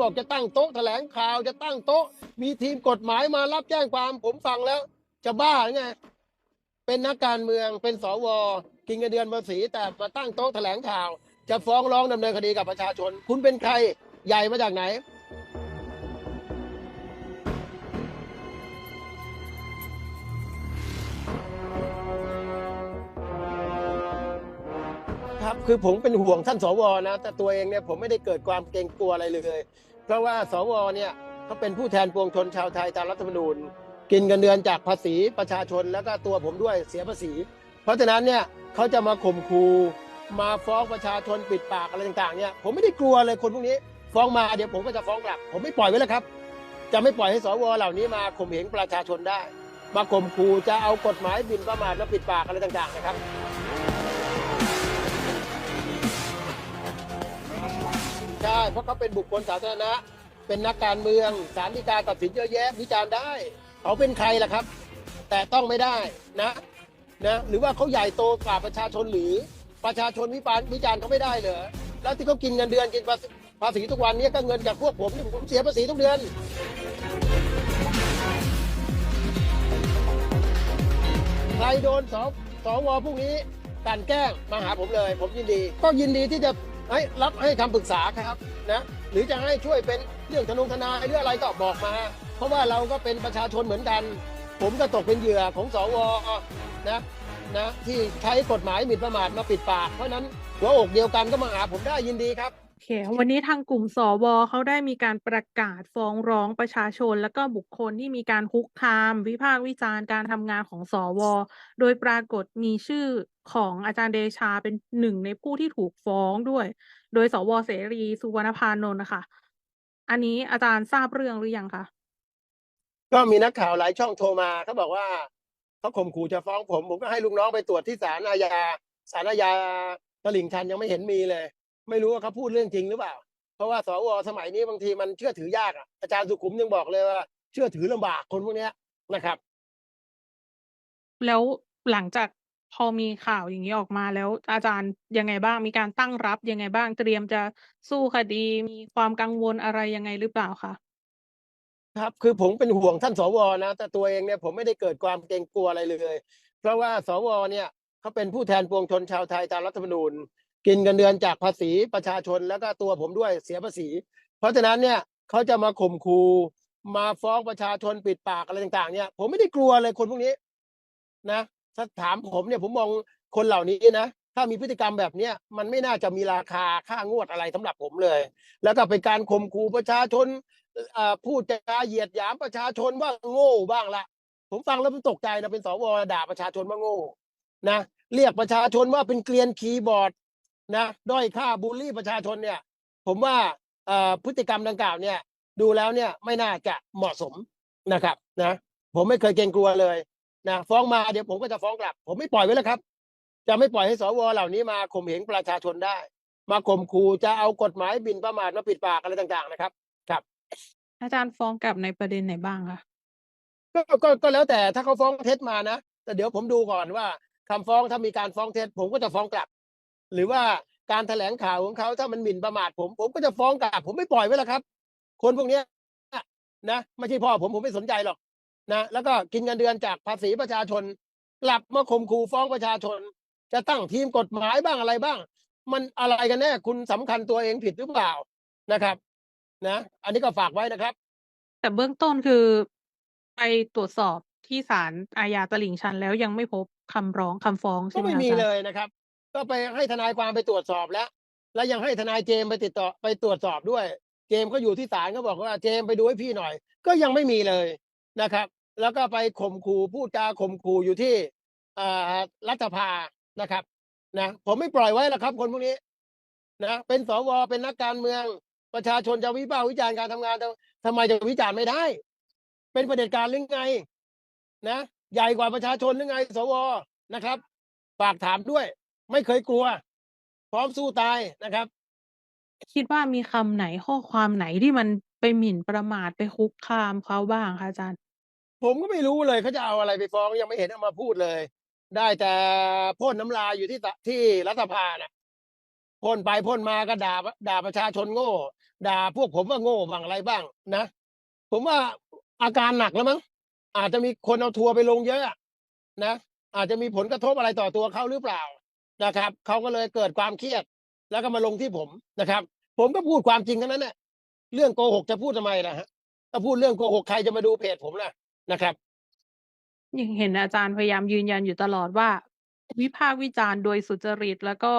บอกจะตั้งโต๊ะแถลงข่าวจะตั้งโต๊ะ มีทีมกฎหมายมารับแจ้งความ ผมฟังแล้ว จะบ้าหรือไง เป็นนักการเมืองเป็นสวกินเงินเดือนภาษีแต่มาตั้งโต๊ะแถลงข่าว จะฟ้องร้องดำเนินคดีกับประชาชน คุณเป็นใครใหญ่มาจากไหน คือผมเป็นห่วงท่านสวนะ แต่ตัวเองเนี่ยผมไม่ได้เกิดความเกรงกลัวอะไรเลย เพราะว่าสวเนี่ยเขาเป็นผู้แทนปวงชนชาวไทยตามรัฐธรรมนูญ กินเงินเดือนจากภาษีประชาชนแล้วก็ตัวผมด้วยเสียภาษี เพราะฉะนั้นเนี่ยเขาจะมาข่มคูมาฟ้องประชาชนปิดปากอะไรต่างๆเนี่ยผมไม่ได้กลัวเลยคนพวกนี้ ฟ้องมาเดี๋ยวผมก็จะฟ้องกลับ ผมไม่ปล่อยไว้แล้วครับ จะไม่ปล่อยให้สวเหล่านี้มาข่มเหงประชาชนได้ มาข่มคูจะเอากฎหมายบินประมาทและปิดปากอะไรต่างๆนะครับ ใช่เพราะเขาเป็นบุคคลสาธารณะ เป็นนักการเมืองศาลฎีกาตัดสินเยอะแยะวิจารณ์ได้ เขาเป็นใครล่ะครับ แต่ต้องไม่ได้นะนะหรือว่าเขาใหญ่โตกว่าประชาชนหรือประชาชนวิพากษ์วิจารณ์เขาไม่ได้เหรอแล้วที่เขากินเงินเดือนกินภาษีทุกวันนี้ก็เงินจากพวกผมผมเสียภาษีทุกเดือนใครโดนสสวพวกนี้กลันแกล้งมาหาผมเลย ผมยินดี ก็ยินดีที่จะ ให้รับให้คำปรึกษาครับนะหรือจะให้ช่วยเป็นเรื่องธนงทนายหรืออะไรก็บอกมา เพราะว่าเราก็เป็นประชาชนเหมือนกัน ผมก็ตกเป็นเหยื่อของสวนะนะที่ใช้กฎหมายหมิ่นประมาทมาปิดปาก เพราะนั้นหัวอกเดียวกันก็มาหาผมได้ยินดีครับ วันนี้ทางกลุ่มสวเขาได้มีการประกาศฟ้องร้องประชาชน แล้วก็บุคคลที่มีการคุกคาม วิพากษ์วิจารณ์การทำงานของสว โดยปรากฏมีชื่อของอาจารย์เดชาเป็นหนึ่งในผู้ที่ถูกฟ้องด้วย โดยสวเสรีสุวรรณพานนท์นะคะ อันนี้อาจารย์ทราบเรื่องหรือยังคะก็มีนักข่าวหลายช่องโทรมาเขาบอกว่าเขาข่มขู่จะฟ้องผม ผมก็ให้ลูกน้องไปตรวจที่ศาลอาญาศาลอาญาตลิ่งชันยังไม่เห็นมีเลย ไม่รู้ว่าเขาพูดเรื่องจริงหรือเปล่า เพราะว่าสวสมัยนี้บางทีมันเชื่อถือยากอะอาจารย์สุขุมยังบอกเลยว่า เชื่อถือลำบากคนพวกเนี้ยนะครับ แล้วหลังจากพอมีข่าวอย่างนี้ออกมาแล้วอาจารย์ยังไงบ้างมีการตั้งรับยังไงบ้างเตรียมจะสู้คดีมีความกังวลอะไรยังไงหรือเปล่าคะครับคือผมเป็นห่วงท่านสวนะ แต่ตัวเองเนี่ยผมไม่ได้เกิดความเกรงกลัวอะไรเลย เพราะว่าสวเนี่ยเขาเป็นผู้แทนปวงชนชาวไทยตามรัฐธรรมนูญ กินเงินเดือนจากภาษีประชาชนแล้วก็ตัวผมด้วยเสียภาษี เพราะฉะนั้นเนี่ยเขาจะมาข่มคูมาฟ้องประชาชนปิดปากอะไรต่าง ๆ เนี่ย ผมไม่ได้กลัวเลยคนพวกนี้ นะถ้าถามผมเนี่ยผมมองคนเหล่านี้นะถ้ามีพฤติกรรมแบบเนี้ยมันไม่น่าจะมีราคาค่างวดอะไรสำหรับผมเลย แล้วก็เป็นการข่มขู่ประชาชนอ่าพูดจาเหยียดหยามประชาชนว่าโง่บ้างละผมฟังแล้วผมตกใจนะเป็นสวด่าประชาชนว่าโง่นะเรียกประชาชนว่าเป็นเกลียนคีย์บอร์ด นะด้อยค่าบูลลี่ประชาชนเนี่ย ผมว่าเอ่อพฤติกรรมดังกล่าวเนี่ย ดูแล้วเนี่ยไม่น่าจะเหมาะสมนะครับนะผมไม่เคยเกรงกลัวเลยนะฟ้องมาเดี๋ยวผมก็จะฟ้องกลับ ผมไม่ปล่อยไว้แล้วครับ จะไม่ปล่อยให้สวเหล่านี้มาข่มเหงประชาชนได้ มาข่มขู่จะเอากฎหมายบินประมาทมาปิดปากอะไรต่าง ๆ นะครับ ครับ อาจารย์ฟ้องกลับในประเด็นไหนบ้างคะก็ก็ก็แล้วแต่ถ้าเขาฟ้องเท็จมานะแต่เดี๋ยวผมดูก่อนว่าคำฟ้องถ้ามีการฟ้องเท็จ ผมก็จะฟ้องกลับ หรือว่าการแถลงข่าวของเขาถ้ามันหมิ่นประมาทผม ผมก็จะฟ้องกลับ ผมไม่ปล่อยไว้แล้วครับ คนพวกเนี้ยนะไม่ใช่พ่อผมผมไม่สนใจหรอกนะแล้วก็กินเงินเดือนจากภาษีประชาชน กลับมาข่มขู่ฟ้องประชาชน จะตั้งทีมกฎหมายบ้างอะไรบ้าง มันอะไรกันแน่คุณสำคัญตัวเองผิดหรือเปล่านะครับ นะ อันนี้ก็ฝากไว้นะครับ แต่เบื้องต้นคือไปตรวจสอบที่ศาลอาญาตลิ่งชันแล้วยังไม่พบคำร้องคำฟ้องใช่ก็ไหมไม่คะมีอาจารเลย์ยนะครับ ก็ไปให้ทนายความไปตรวจสอบแล้ว แล้วยังให้ทนายเจมไปติดต่อไปตรวจสอบด้วย เจมก็อยู่ที่ศาลก็บอกว่าเจมไปดูให้พี่หน่อย ก็ยังไม่มีเลยนะครับ แล้วก็ไปข่มขู่พูดจาข่มขู่อยู่ที่อ่ารัฐภานะครับนะผมไม่ปล่อยไว้แล้วครับ คนพวกนี้นะเป็นสวเป็นนักการเมือง ประชาชนจะวิพากษ์วิจารณ์การทำงานทำทำไมจะวิจารณ์ไม่ได้ เป็นประเด็จการหรือไง นะ ใหญ่กว่าประชาชนหรือไง สวนะครับ ฝากถามด้วย ไม่เคยกลัว พร้อมสู้ตายนะครับ คิดว่ามีคำไหน ข้อความไหนที่มันไปหมิ่นประมาท ไปคุกคามเขาบ้างคะอาจารย์ ผมก็ไม่รู้เลย เขาจะเอาอะไรไปฟ้อง ยังไม่เห็นเอามาพูดเลย ได้แต่พ่นน้ำลายอยู่ที่ตะ ที่รัฐสภาน่ะ พ่นไปพ่นมาก็ด่าด่าประชาชนโง่ ด่าพวกผมว่าโง่บ้างอะไรบ้างนะ ผมว่า อาการหนักแล้วมั้ง อาจจะมีคนเอาทัวร์ไปลงเยอะอะนะ อาจจะมีผลกระทบอะไรต่อตัวเขาหรือเปล่า นะครับเขาก็เลยเกิดความเครียด แล้วก็มาลงที่ผมนะครับ ผมก็พูดความจริงกันนั้นแหละเรื่องโกหกจะพูดทำไมล่ะฮะถ้าพูดเรื่องโกหกใครจะมาดูเพจผมล่ะนะครับยังเห็นอาจารย์พยายามยืนยันอยู่ตลอดว่า วิพากษ์วิจารณ์โดยสุจริตแล้วก็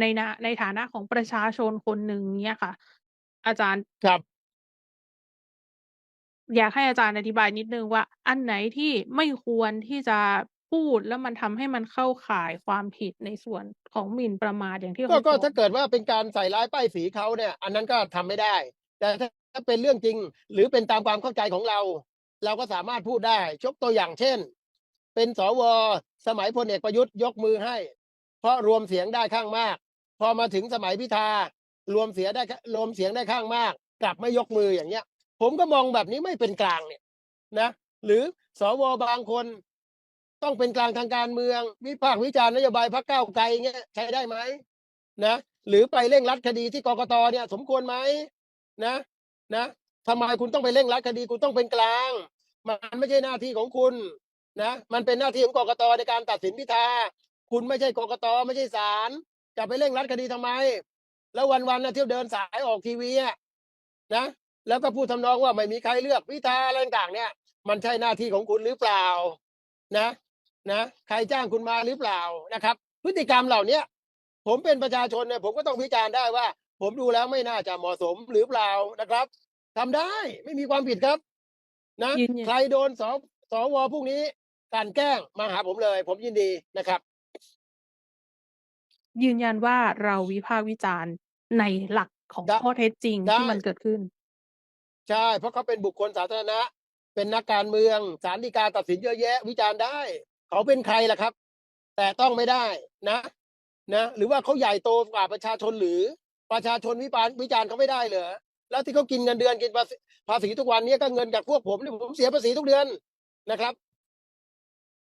ในนะในฐานะของประชาชนคนหนึ่งเนี่ยค่ะ อาจารย์ครับ อยากให้อาจารย์อธิบายนิดนึงว่า อันไหนที่ไม่ควรที่จะ พูดแล้วมันทำให้มันเข้าข่ายความผิดในส่วนของหมิ่นประมาทอย่างที่ก็เขาก็ฟ้องถ้าเกิดว่าเป็นการใส่ร้ายป้ายสีเขาเนี่ย อันนั้นก็ทำไม่ได้ แต่ถ้าถ้าเป็นเรื่องจริง หรือเป็นตามความเข้าใจของเรา เราก็สามารถพูดได้ยกตัวอย่างเช่น เป็นสวสมัยพลเอกประยุทธ์ยกมือให้ เพราะรวมเสียงได้ข้างมาก พอมาถึงสมัยพิธารวมเสียได้รวมเสียงได้ข้างมาก กลับไม่ยกมืออย่างเงี้ย ผมก็มองแบบนี้ไม่เป็นกลางเนี่ยนะ หรือสวบางคน ต้องเป็นกลางทางการเมือง วิพากษ์วิจารณ์นโยบายพรรคก้าวไกลเงี้ยใช้ได้ไหมนะหรือไปเร่งรัดคดีที่กกตเนี่ยสมควรไหมนะนะทำไมคุณต้องไปเร่งรัดคดีคุณต้องเป็นกลาง มันไม่ใช่หน้าที่ของคุณนะมันเป็นหน้าที่ของกกตในการตัดสินพิธาคุณไม่ใช่กกตไม่ใช่ศาลจะไปเร่งรัดคดีทำไม แล้ววันๆนะเที่ยวเดินสายออกทีวีอะนะแล้วก็พูดทำนองว่าไม่มีใครเลือกพิธาอะไรต่างเนี่ย มันใช่หน้าที่ของคุณหรือเปล่านะ นะใครจ้างคุณมาหรือเปล่านะครับ พฤติกรรมเหล่าเนี้ยผมเป็นประชาชนเนี่ยผมก็ต้องวิจารณ์ได้ว่า ผมดูแล้วไม่น่าจะเหมาะสมหรือเปล่านะครับทำได้ไม่มีความผิดครับ นะยืนยันใครโดนสสวพวกนี้กลันแกล้งมาหาผมเลย ผมยินดีนะครับ ยืนยันว่าเราวิพากษ์วิจารณ์ในหลักของได้ข้อเท็จจริงได้ที่มันเกิดขึ้น ใช่ เพราะเขาเป็นบุคคลสาธารณะ เป็นนักการเมืองศาลฎีกาตัดสินเยอะแยะ วิจารณ์ได้ เขาเป็นใครล่ะครับ แต่ต้องไม่ได้นะ นะ หรือว่าเขาใหญ่โตกว่าประชาชนหรือประชาชนวิพากษ์วิจารณ์เขาไม่ได้เหรอแล้วที่เขากินเงินเดือนกินภาษีทุกวันนี้ก็เงินจากพวกผมเนี่ผมเสียภาษีทุกเดือนนะครับ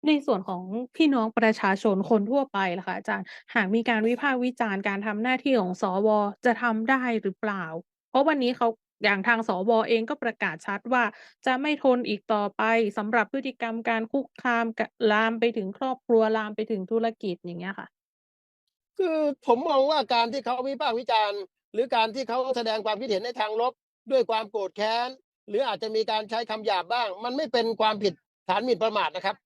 ในส่วนของพี่น้องประชาชนคนทั่วไปล่ะคะอาจารย์หากมีการวิพากษ์วิจารณ์การทำหน้าที่ของสวจะทำได้หรือเปล่า เพราะวันนี้เขา อย่างทางสวเองก็ประกาศชัดว่าจะไม่ทนอีกต่อไปสำหรับพฤติกรรมการคุกคามลามไปถึงครอบครัวลามไปถึงธุรกิจอย่างเงี้ยค่ะ คือผมมองว่าการที่เขาวิพากษ์วิจารณ์ หรือการที่เขาแสดงความคิดเห็นในทางลบ ด้วยความโกรธแค้น หรืออาจจะมีการใช้คำหยาบบ้าง มันไม่เป็นความผิดฐานหมิ่นประมาทนะครับ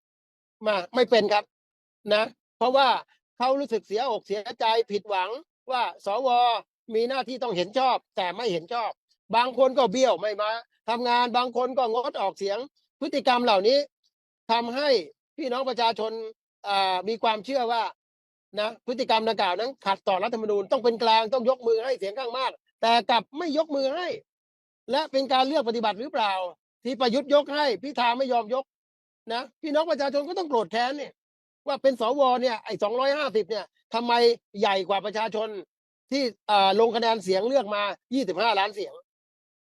มาไม่เป็นครับนะ เพราะว่าเขารู้สึกเสียอกเสียใจผิดหวังว่าสวมีหน้าที่ต้องเห็นชอบ แต่ไม่เห็นชอบ บางคนก็เบี้ยวไม่มาทำงานบางคนก็งดออกเสียง พฤติกรรมเหล่านี้ทำให้พี่น้องประชาชนมีความเชื่อว่านะพฤติกรรมดังกล่าวนั้นขัดต่อรัฐธรรมนูญต้องเป็นกลางต้องยกมือให้เสียงข้างมาก แต่กลับไม่ยกมือให้ และเป็นการเลือกปฏิบัติหรือเปล่า ที่ประยุทธ์ยกให้พิธาไม่ยอมยกนะพี่น้องประชาชนก็ต้องโกรธแค้นเนี่ยว่าเป็นสวเนี่ยไอ้สองร้อยห้าสิบเนี่ยทำไมใหญ่กว่าประชาชนที่ลงคะแนนเสียงเลือกมายี่สิบห้าล้านเสียง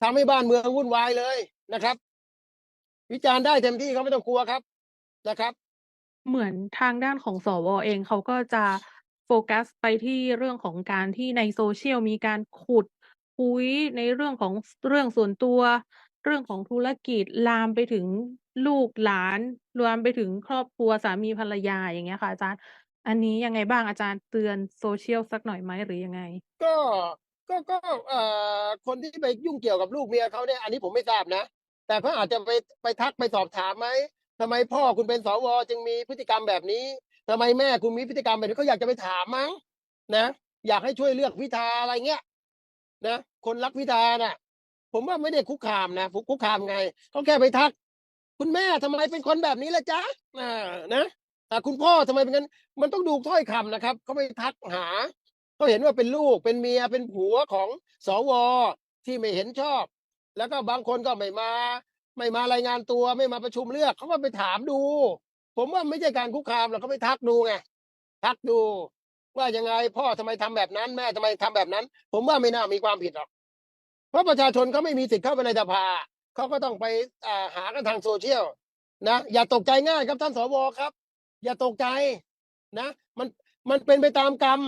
ทำให้บ้านเมืองวุ่นวายเลยนะครับ วิจารณ์ได้เต็มที่เขาไม่ต้องกลัวครับนะครับ เหมือนทางด้านของสวเองเขาก็จะโฟกัสไปที่เรื่องของการที่ในโซเชียลมีการขุดคุยในเรื่องของเรื่องส่วนตัว เรื่องของธุรกิจลามไปถึงลูกหลาน รวมไปถึงครอบครัวสามีภรรยาอย่างเงี้ยค่ะอาจารย์ อันนี้ยังไงบ้างอาจารย์เตือนโซเชียลสักหน่อยไหมหรือยังไง ก็ ก็ก็เอ่อคนที่ไปยุ่งเกี่ยวกับลูกเมียเขาเนี่ยอันนี้ผมไม่ทราบนะ แต่เขาอาจจะไปไปทักไปสอบถามไหมทำไมพ่อคุณเป็นสวจึงมีพฤติกรรมแบบนี้ทำไมแม่คุณมีพฤติกรรมแบบนี้เขาอยากจะไปถามมั้งนะ อยากให้ช่วยเลือกพิธาอะไรเงี้ยนะคนรักพิธาน่ะ ผมว่าไม่ได้คุกคามนะคุกคามไงเขาแค่ไปทัก คุณแม่ทำไมเป็นคนแบบนี้ล่ะจ๊ะอ่านะอ่คุณพ่อทำไมเป็นกันมันต้องดูถ้อยคำนะครับเขาไปทักหา เขาเห็นว่าเป็นลูกเป็นเมียเป็นผัวของสวที่ไม่เห็นชอบ แล้วก็บางคนก็ไม่มา ไม่มารายงานตัวไม่มาประชุมเลือกเขาก็ไปถามดู ผมว่าไม่ใช่การคุกคามหรอกเขาไปทักดูไงทักดู ว่ายังไงพ่อทำไมทำแบบนั้น แม่ทำไมทำแบบนั้น ผมว่าไม่น่ามีความผิดหรอก เพราะประชาชนเขาไม่มีสิทธิ์เข้าไปในสภาเขาก็ต้องไปาหากันทางโซเชียลนะอย่าตกใจง่ายครับท่านสวครับ อย่าตกใจนะ มันมันเป็นไปตามกรรม